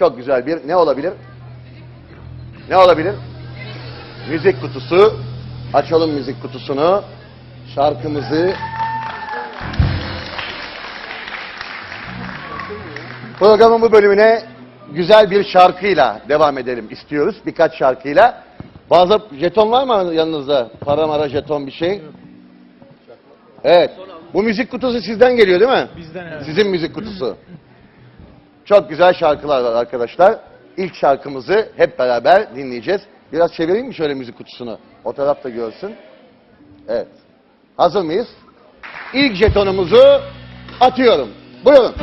Çok güzel bir ne olabilir? Ne olabilir? Müzik kutusu. Açalım müzik kutusunu. Şarkımızı Programın bu bölümüne güzel bir şarkıyla devam edelim istiyoruz. Birkaç şarkıyla. Bazı jeton var mı yanınızda? Para mara jeton bir şey. Evet. Bu müzik kutusu sizden geliyor değil mi? Bizden evet. Sizin müzik kutusu. Çok güzel şarkılar var arkadaşlar. İlk şarkımızı hep beraber dinleyeceğiz. Biraz çevireyim mi şöyle müzik kutusunu? O taraf da görsün. Evet. Hazır mıyız? İlk jetonumuzu atıyorum. Buyurun.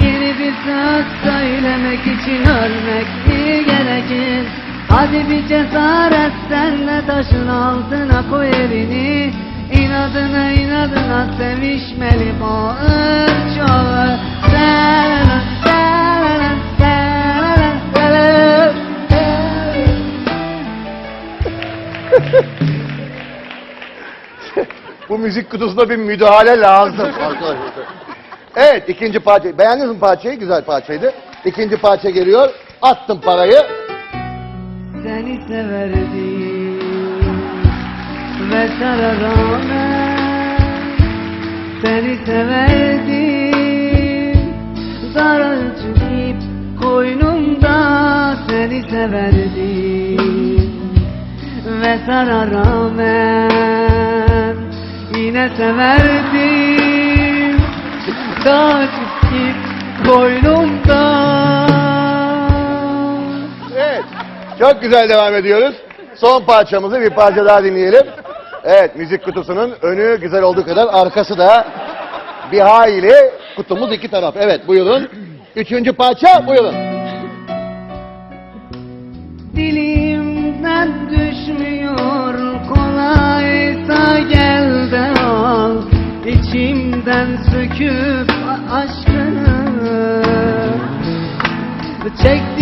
Yeni bir söz söylemek için ölmek gerekir Hadi bir cesaret senle taşın altına koy elini İnadına inadına sevişmeli sereren, sereren. Bu müzik kutusunda bir müdahale lazım arkadaşlar. Evet ikinci parça. Beğendiniz mi parçayı? Güzel parçaydı. İkinci parça geliyor. Attım parayı. Seni severdim ve sana rağmen Seni severdim. Daraltıp koynumda seni severdim Ve sana rağmen yine severdim. Daraltıp koynumda Çok güzel devam ediyoruz. Son parçamızı bir parça daha dinleyelim. Evet müzik kutusunun önü güzel olduğu kadar arkası da bir hayli kutumuz iki taraf. Evet buyurun. Üçüncü parça buyurun. Dilimden düşmüyor kolaysa gel de al İçimden söküp aşkını Çektiksem